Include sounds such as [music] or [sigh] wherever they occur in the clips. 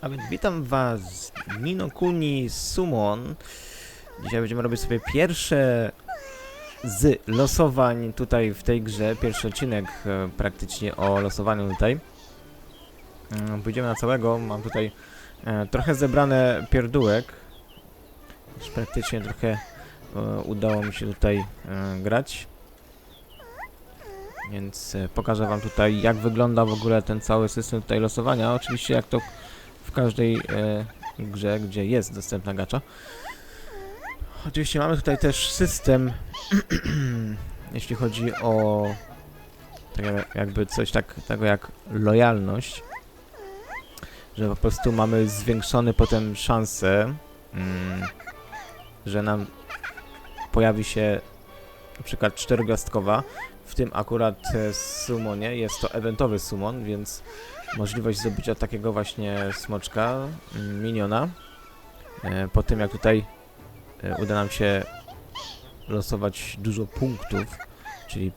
A więc witam was, Ninokuni Summon. Dzisiaj będziemy robić sobie pierwsze z losowań tutaj w tej grze. Pierwszy odcinek e, praktycznie o losowaniu tutaj. Mm, Pójdziemy na całego. Mam tutaj e, trochę zebrane pierdółek. Już praktycznie trochę e, udało mi się tutaj grać. Więc pokażę wam tutaj jak wygląda w ogóle ten cały system tutaj losowania. Oczywiście jak to w każdej e, grze, gdzie jest dostępna gacza. Oczywiście mamy tutaj też system, [clears throat] jeśli chodzi o tak jak- jakby coś tak, tego jak lojalność, że po prostu mamy zwiększone potem szanse, mm, że nam pojawi się na przykład czterogwiazdkowa, w tym akurat e, summonie jest to eventowy summon, więc możliwość zdobycia takiego właśnie smoczka, mm, miniona. E, po tym jak tutaj e, uda nam się losować dużo punktów, czyli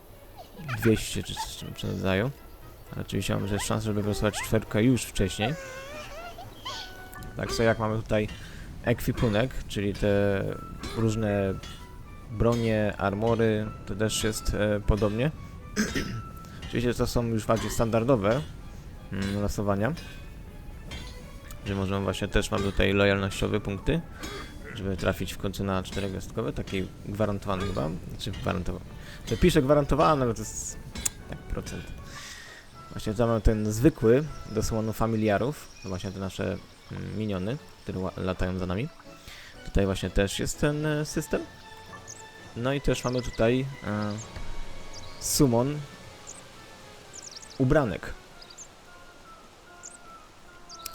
200 czy coś w tym rodzaju. Oczywiście mamy też szansę, żeby wylosować czwórkę już wcześniej. Tak samo jak mamy tutaj ekwipunek, czyli te różne bronie, armory, to też jest e, podobnie. [clears throat] Oczywiście to są już bardziej standardowe losowania. Że możemy właśnie też mamy tutaj lojalnościowe punkty, żeby trafić w końcu na czterogwiazdkowe, taki gwarantowany chyba, znaczy gwarantowany. Czy piszę gwarantowany, ale to jest tak procent. Właśnie tu mamy ten zwykły do sumonu familiarów, właśnie te nasze mm, miniony, które latają za nami. Tutaj właśnie też jest ten e, system. No i też mamy tutaj e, summon ubranek.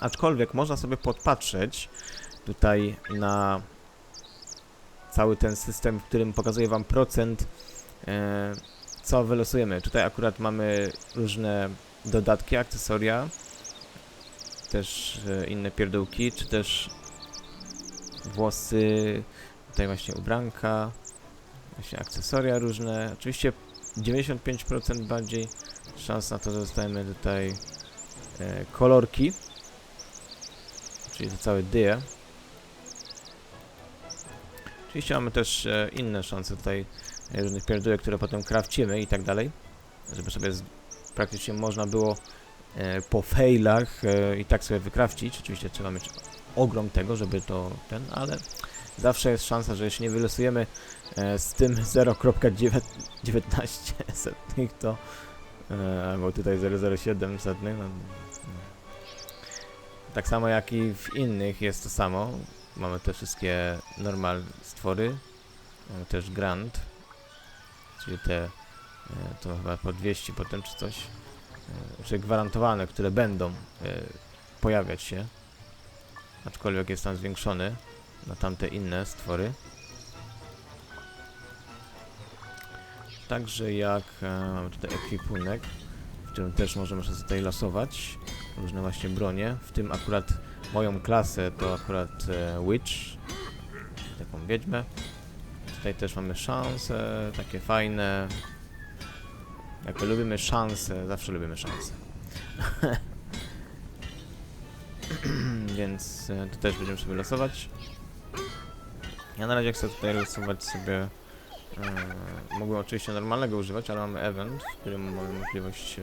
Aczkolwiek można sobie podpatrzeć tutaj na cały ten system, w którym pokazuje Wam procent, e, co wylosujemy. Tutaj akurat mamy różne dodatki, akcesoria, też e, inne pierdółki, czy też włosy, tutaj właśnie ubranka, właśnie akcesoria różne. Oczywiście 95% bardziej szans na to, że dostajemy tutaj e, kolorki, czyli to całe dyje. Oczywiście mamy też e, inne szanse tutaj e, różnych pierdółek, które potem krawcimy i tak dalej, żeby sobie praktycznie można było e, po failach i tak sobie wykrawcić. Oczywiście trzeba mieć ogrom tego, żeby to ten, ale zawsze jest szansa, że jeśli nie wylosujemy z tym [laughs] 0.19 setnych, to albo tutaj 007 setnych, no, no. Tak samo jak i w innych jest to samo. Mamy te wszystkie normal stwory, mamy też grand, czyli te e, to chyba po 200 potem czy coś, e, czyli gwarantowane, które będą e, pojawiać się, aczkolwiek jest tam zwiększony na tamte inne stwory. Także jak e, mamy tutaj ekwipunek, w którym też możemy sobie tutaj losować różne właśnie bronie, w tym akurat moją klasę to akurat e, Witch, taką wiedźmę. Tutaj też mamy szanse, takie fajne. Jak lubimy szanse, zawsze lubimy szanse. [laughs] Więc e, tu też będziemy sobie losować. Ja na razie chcę tutaj losować sobie. E, mogłem oczywiście normalnego używać, ale mamy event, w którym mamy możliwość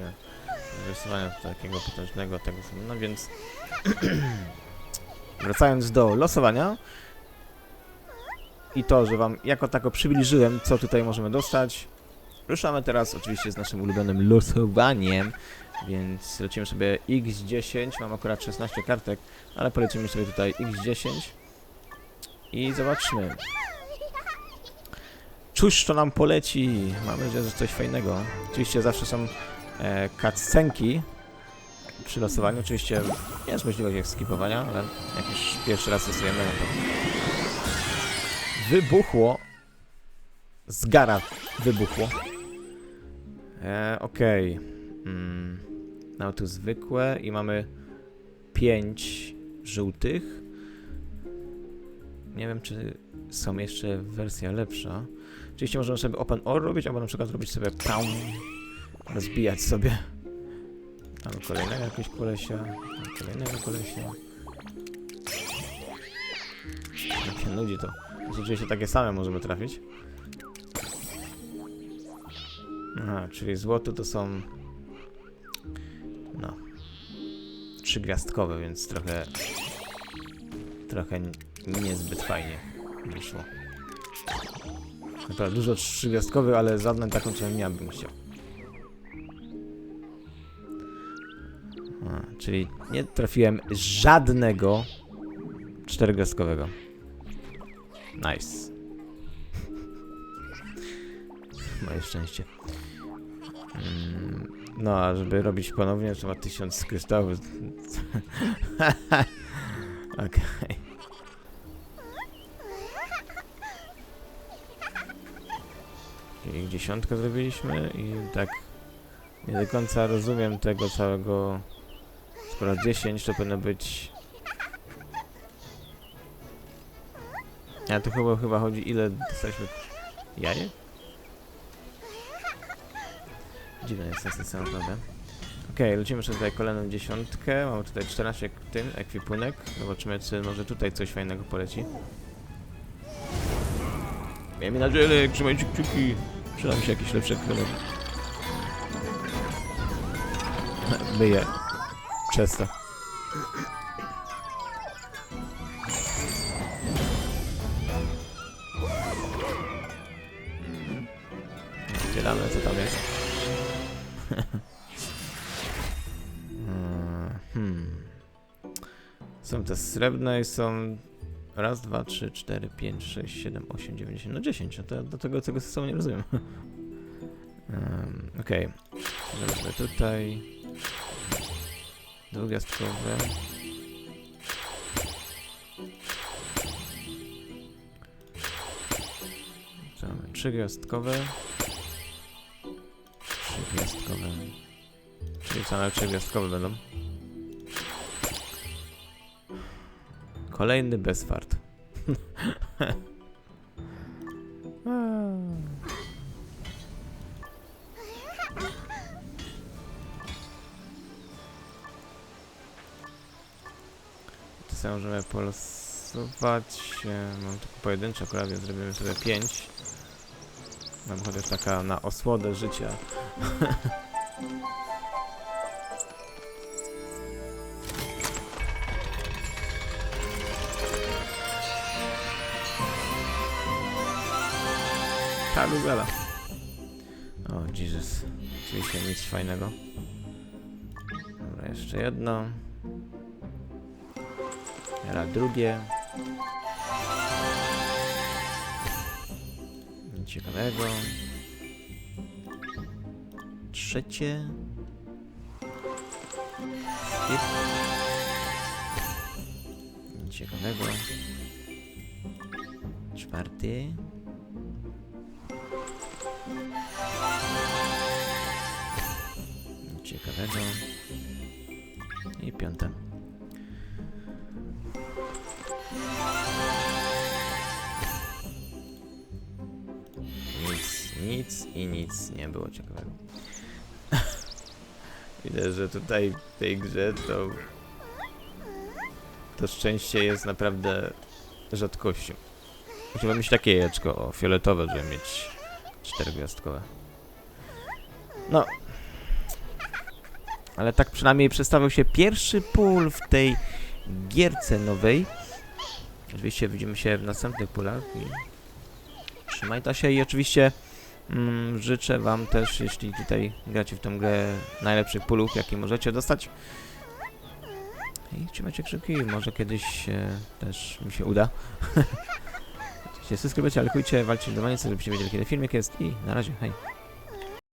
e, rysowania takiego potężnego tego no więc [clears throat] wracając do losowania i to, że wam jako tako przybliżyłem, co tutaj możemy dostać. Ruszamy teraz oczywiście z naszym ulubionym losowaniem, więc lecimy sobie x10, mam akurat 16 kartek, ale polecimy sobie tutaj x10 i zobaczmy. Cóż to nam poleci? Mam nadzieję, że coś fajnego. Oczywiście zawsze są e, cutscenki przy losowaniu. Oczywiście jest możliwość ich skipowania, ale jak już pierwszy raz losujemy, no to wybuchło. Zgara wybuchło. E, Okej. Mm. No tu zwykłe i mamy pięć żółtych. Nie wiem, czy są jeszcze wersja lepsza. Oczywiście możemy sobie open or robić, albo na przykład robić sobie pam, rozbijać sobie. Mamy kolejnego jakiegoś kolesia, mamy kolejnego kolesia. się nudzi, to oczywiście takie same możemy trafić. Aha, czyli złoto to są... No... Trzygwiazdkowe, więc trochę... Trochę niezbyt fajnie wyszło. Naprawdę dużo trzygwiazdkowych, ale żadną taką, co ja bym chciał. Czyli nie trafiłem żadnego czterogwiazdkowego. Nice. [laughs] Moje szczęście. Mm, no, a żeby robić ponownie, trzeba tysiąc kryształów. [laughs] Okej. I dziesiątkę zrobiliśmy i tak nie do końca rozumiem tego całego skoro 10 to powinno być a tu chyba, chyba chodzi ile dostaliśmy jajek? Dziwne jest ten system naprawdę. Okej, lecimy jeszcze tutaj kolejną dziesiątkę. Mamy tutaj 14 k- tym, ekwipunek. Zobaczymy, czy może tutaj coś fajnego poleci. Miejmy nadzieję, trzymajcie kciuki. Przyda mi się jakieś lepsze kremy. Myję. Często. Zbieramy, co tam jest. Mm, [laughs] hmm. Są te srebrne i są raz, dwa, trzy, cztery, pięć, sześć, siedem, osiem, dziewięć, dziesięć, no dziesięć. No to do tego tego systemu nie rozumiem. [laughs] um, Okej. Zobaczmy tutaj. Dwugwiazdkowe. Co mamy? Trzygwiazdkowe. Trzygwiazdkowe. Czyli same będą. Kolejny bezfart. [laughs] Sobie możemy polosować. Mam tylko pojedyncze akurat, więc zrobimy sobie 5. Mam chociaż taka na osłodę życia. [laughs] Kalugala. O, Jesus. Oczywiście nic fajnego. Dobra, jeszcze jedno. Teraz drugie. Ciekawego. Trzecie. Skip. Nic ciekawego. Czwarty. Ciekawego. I piąte. Nic, i nic nie było ciekawego. [laughs] Widać, że tutaj w tej grze to to szczęście jest naprawdę rzadkością. Trzeba mieć takie jajeczko, o, fioletowe, żeby mieć czterogwiazdkowe. No. Ale tak przynajmniej przedstawił się pierwszy pól w tej gierce nowej. Oczywiście widzimy się w następnych pólach i trzymajcie się i oczywiście życzę wam też, jeśli tutaj gracie w tą grę, najlepszych pólów, jakie możecie dostać. I trzymajcie kciuki, może kiedyś e, też mi się uda. [laughs] Oczywiście subskrybujcie, lajkujcie, walczcie do manicy, żebyście wiedzieli kiedy filmik jest i na razie, hej.